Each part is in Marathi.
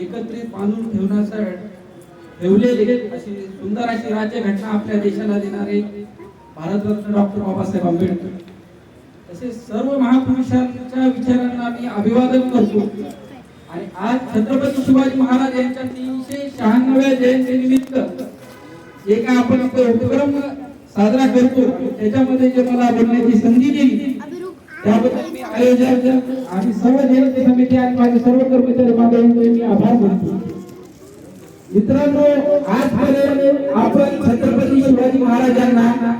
एकत्रित बांधून ठेवण्यासाठी ठेवलेले अशी सुंदर अशी राज्यघटना आपल्या देशाला देणारे भारतरत्न डॉक्टर बाबासाहेब आंबेडकर. तसेच सर्व महापुरुषांच्या विचारांना मी अभिवादन करतो. आणि आज छत्रपती शिवाजी महाराज यांच्या तीनशे शहाण्णव्या जयंतीनिमित्त जे काय आपण आपला उपक्रम साजरा करतो त्याच्यामध्ये जे मला बोलण्याची संधी दिली त्याबद्दल मी आयोजक आणि सर्व जयंती समिती आणि माझे सर्व कर्मचारी बांधवांचे मी आभार मानतो. मित्रांनो आजपर्यंत आपण छत्रपती शिवाजी महाराजांना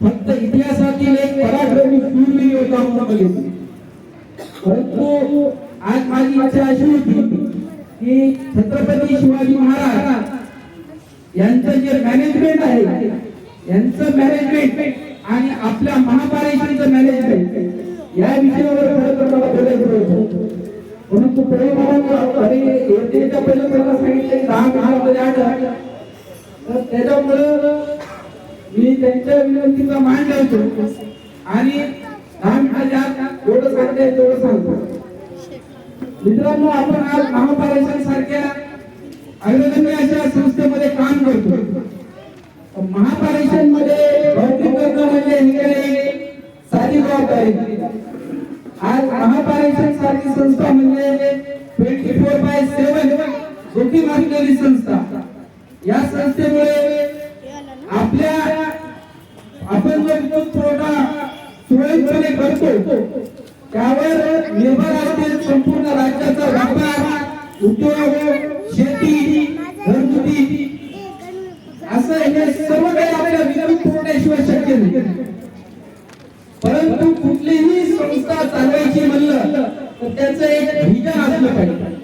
फक्त इतिहासातील एक पराक्रमी पूर्वी योद्धा म्हणून बघितले. परंतु आज माझी इच्छा अशी होती की छत्रपती शिवाजी महाराज यांचं जे मॅनेजमेंट आहे यांचं मॅनेजमेंट आणि आपल्या महापालिकेचं मॅनेजमेंट या विषयावर खरं तर मला बोलायचं होतं. परंतु पुढे मला आणि येतेच्या पहिले मला सांगितले दहा मिनिटामध्ये आठ तर त्याच्यामुळं मी त्यांच्या विनंतीचा मान ठेवतो आणि दहा मिनिटाच्या आत जेवढं सांगता येईल तेवढं सांगतो. मित्रांनो आपण आज महापालिका सारख्या अग्रगण्य अशा संस्थेमध्ये काम करतो. महापालिकेशनमध्ये भरती करणं म्हणजे ही काही साधी जबाबदारी आज महापारेषण सारखी संस्था म्हणजे ट्वेंटी फोर बाय सेव्हन जोखीम मारणारी संस्था. या संस्थेमुळे आपल्या आपण जो विद्युत पुरवठा सुरळीतपणे करतो त्यावर निर्भर असतील संपूर्ण राज्याचा व्यापार उद्योग शेती घरगुती. असं हे सर्व काही आपल्या विद्युत पुरवठ्याशिवाय शक्य नाही. परंतु कुठलीही तर त्याचं एक भिजन असलं पाहिजे.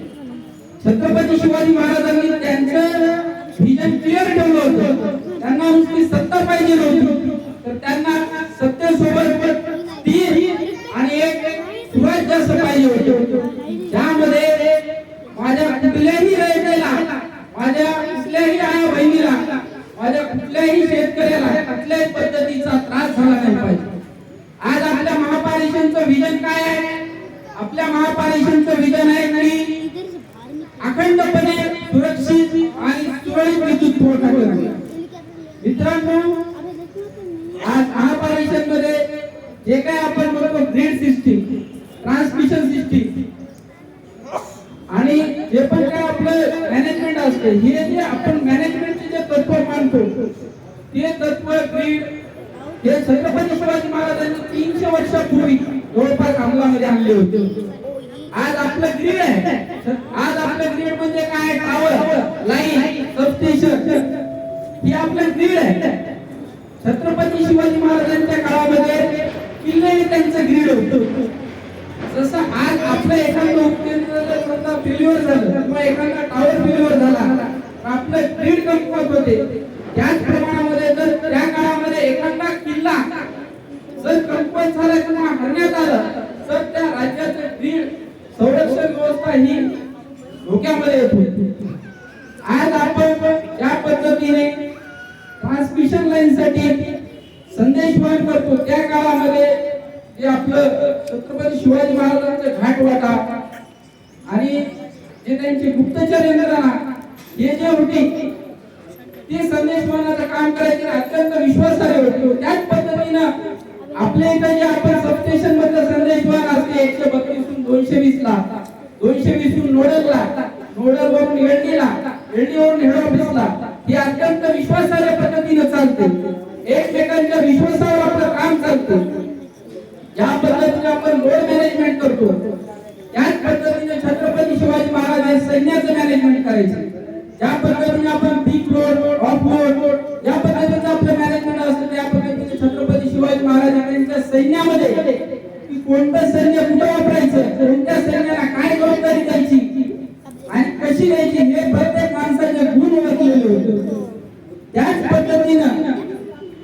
छत्रपती शिवाजी महाराजांनी त्यांचं भिजन क्लिअर ठेवलं होतं. त्यांना नुसती सत्ता पाहिजे नव्हती. तर त्यांना सत्तेसोबत तीन आणि एक स्वराज्य जास्त पाहिजे होते. त्यामध्ये माझ्या कुठल्याही रयतेला माझ्या कुठल्याही आया बहिणीला माझ्या कुठल्याही शेतकऱ्याला कुठल्याही पद्धतीचा त्रास झाला नाही पाहिजे. आज आपल्या महापालिकेचं विजन काय आहे? आपल्या महापालिकेचं विधान आहे की अखंडपणे सुरक्षित आणि सुरळीत विद्युत पुरवठा करणे मित्रांनो आज महापालिकेत मध्ये जे काय आपण म्हणतो ग्रीड सिस्टीम ट्रान्समिशन सिस्टीम आणि जे पण काय आपलं मॅनेजमेंट असते हे जे आपण मॅनेजमेंटचे जे तत्व मानतो ते तत्व ग्रीड हे छत्रपती शिवाजी महाराजांनी तीनशे वर्षापूर्वी जवळपास अंमलामध्ये आणले होते. आज आपलं ग्रीड आहे. आज आपलं ग्रीड म्हणजे काय? टावर लाईन सबस्टेशन हे आपलं ग्रीड आहे. छत्रपती शिवाजी महाराजांच्या काळामध्ये किल्ले त्यांचं ग्रीड होतं. जसं आज आपलं एखादं उपकेंद्र समजा फेल्युअर झालं किंवा एखादा टावर फेल्युअर झाला आपलं ग्रीड कमकुवत होते त्याच प्रमाणामध्ये जर त्या काळामध्ये एखादा किल्ला जर कमकुवत झाला किंवा हरण्यात आलं. तर त्या राज्याचं ग्रीड संरक्षण व्यवस्था ही धोक्यामध्ये येत होती आज आपण ज्या पद्धतीने ट्रान्समिशन लाईन साठी संदेश वहन करतो. त्या काळामध्ये जे आपलं छत्रपती शिवाजी महाराजांचं घाटवाटा आणि जे त्यांचे गुप्तचर यंत्रणा हे जे होते ते संदेश वहनाचं काम करायचे अत्यंत विश्वासार्ह होते. त्याच पद्धतीनं आपल्या इथं जे आपण सबस्टेशन मधलं संदेश भाग असते एकशे बत्तीस दोनशे वीस ला दोनशे वीस नोडलला. नोडल वरून एलडीला एलडी हेड ऑफिसला हे अत्यंत विश्वासार्ह पद्धतीनं चालते. एकमेकांच्या विश्वासावर आपलं काम चालतं. ज्या पद्धतीने आपण लोड मॅनेजमेंट करतो त्याच पद्धतीने छत्रपती शिवाजी महाराज सैन्याचं मॅनेजमेंट करायचं. ज्या पद्धतीने आपण पीक रोड ऑफ रोड यांच्या सैन्यामध्ये की कोणतं सैन्य कुठं वापरायचं कोणत्या सैन्याला काय जबाबदारी द्यायची आणि कशी द्यायची हे प्रत्येक माणसाचे गुण ओळखलेले होते. त्याच पद्धतीनं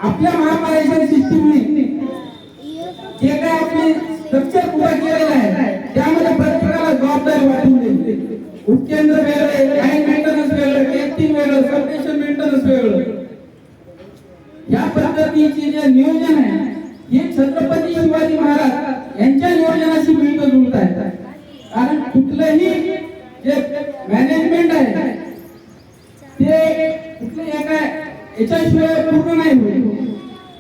आपल्या महापालिका सिस्टीमने जे काय आपले स्ट्रक्चर उभा केलेलं आहे त्यामध्ये प्रत्येकाला जबाबदारी वाटून दिली उपकेंद्र वेगळे लाईन मेंटेनन्स वेगळं टेस्टिंग वेगळं सबस्टेशन मेंटेनन्स वेगळं या पद्धतीचे जे नियोजन आहे हे छत्रपती शिवाजी महाराज यांच्या नियोजनाशी मिळत जुळत आहे. कारण कुठलंही जे मॅनेजमेंट आहे ते कुठलं एका याच्याशिवाय पूर्ण नाही होईल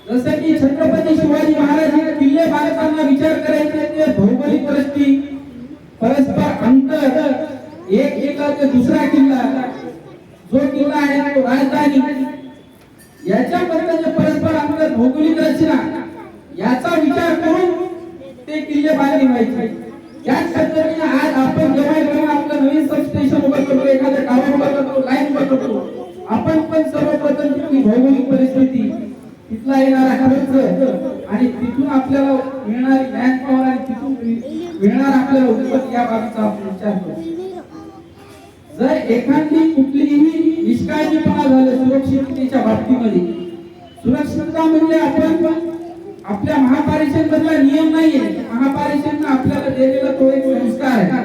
जसं की छत्रपती शिवाजी महाराज हे किल्ले बांधताना विचार करायचे ते भौगोलिक परिस्थिती परस्पर अंतर एक एकाचा दुसरा किल्ला जो किल्ला आहे तो राजधानी याच्याबद्दल परस्पर अंतर भौगोलिक रचना याचा विचार करून ते किल्ले बांधले त्याच पद्धतीने आज आपण जेव्हा जेव्हा आपलं नवीन सबस्टेशन उभं करतो एखादं टावर उभं करतो लाईन उभं करतो आपण पण सर्वप्रथम तिथली भौगोलिक परिस्थिती तिथला येणारा खर्च आणि तिथून आपल्याला मिळणारी मॅन पॉवर आणि तिथून मिळणार आपल्याला उत्पत्ती या बाबीचा आपण विचार करतो जर एखादी कुठलीही निष्काळजीपणा झालं सुरक्षिततेच्या बाबतीमध्ये सुरक्षितता म्हणजे आपण आपल्या महापारिषद मधला नियम नाहीये. महापारिषदनं आपल्याला दिलेला तो एक संस्कार आहे.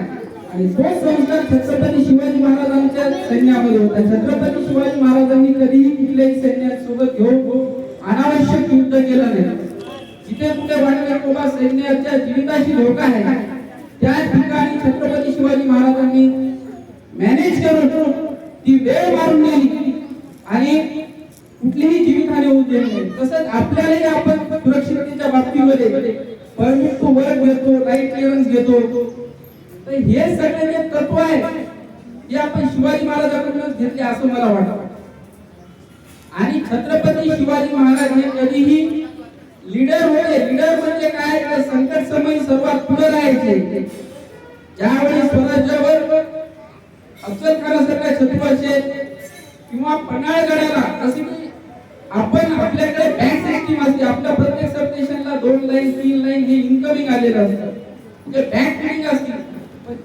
आणि तो संस्कार छत्रपती शिवाजी महाराजांच्या सैन्यामध्ये होता. छत्रपती शिवाजी महाराजांनी कधीही कुठल्याही सैन्यासोबत घेऊन अनावश्यक युद्ध केलं नाही. जिथे कुठे वाटलं बाबा सैन्याच्या जीविताशी धोका आहे. त्या ठिकाणी छत्रपती शिवाजी महाराजांनी मॅनेज करून ती वेळ मारून नेली आणि कुठलीही जीवितहानी होऊ देत नाही तसंच आपल्यालाही आपण सुरक्षिततेच्या बाबतीमध्ये परमिट टू वर्क घेतो लाइट क्लिअरन्स घेतो तर हे सगळे जे तत्व आहे ते आपण शिवाजी महाराजांकडूनच घेतले असं मला वाटत. आणि छत्रपती शिवाजी महाराज हे कधीही लीडर होते लीडर म्हणजे काय? तर संकट समय सर्वात पुढे राहायचे. ज्यावेळी स्वराज्यावर अफजल खानासारख्या छत्रपती किंवा पन्हाळगडाला असे की आपण आपल्याकडे बँक सिस्टीम असते. आपल्या प्रत्येक सबस्टेशनला दोन लाईन तीन लाईन हे इन्कमिंग आलेलं असतं. म्हणजे बँक फिलिंग असते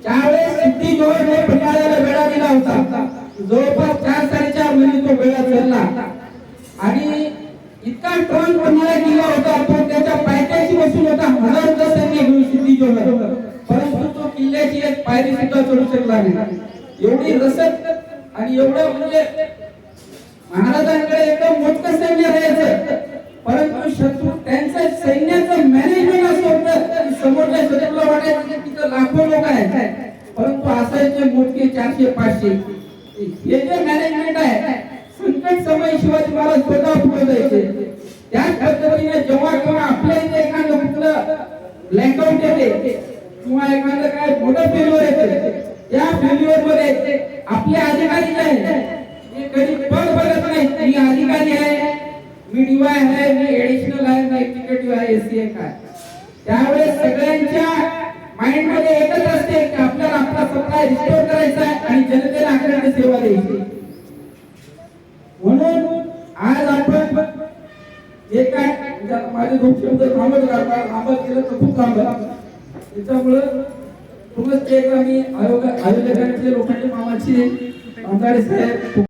त्यावेळेस किती सिद्धी जोहरने पन्हाळ्याला वेळा दिला होता. जवळपास चार साडेचार महिने तो वेळा चढला आणि इतका स्ट्रॉंग पन्हाळा दिला होता तो त्याच्या पायथ्याशी बसून होता हजारोचा सैन्य घेऊन सिद्धी जोहर परंतु तो किल्ल्याची एक पायरी सुद्धा चढू शकला नाही. एवढी रसद आणि एवढं म्हणजे महाराजांकडे एकदम मोठं सैन्य राहायचं. परंतु शत्रू त्यांचं सैन्याचं मॅनेजमेंट असं होतं की समोरच्या शत्रूला वाटायचं की तिथं लाखो लोक आहेत. परंतु असायचे मोठे चारशे पाचशे. हे जे मॅनेजमेंट आहे संकट समय शिवाजी महाराज स्वतः पुढे जायचे त्याच पद्धतीने जेव्हा केव्हा आपल्या इथे एखादं कुठलं ब्लॅकआउट येते किंवा एखादं काय मोठं फेल्युअर येते त्या फेल्युअरमध्ये आपले अधिकारी जे आहेत ते कधी पद बघत नाही मी अधिकारी आहे. मी डीवाय आहे मी एडिशनल आहे मी एक्झिक्युटिव्ह आहे एसी आहे. काय त्यावेळेस सगळ्यांच्या माइंडमध्ये एकच असते की आपल्याला आपला सप्लाय रिस्टोर करायचा आहे आणि जनतेला आखण्याची सेवा द्यायची म्हणून आज आपण जे काय म्हणजे माझे दोन शब्द थांबत राहतात थांबत केलं तर खूप थांबत. त्याच्यामुळं खूपच एक आम्ही आयोग आयोजकांचे लोकांचे मामाची आमदार साहेब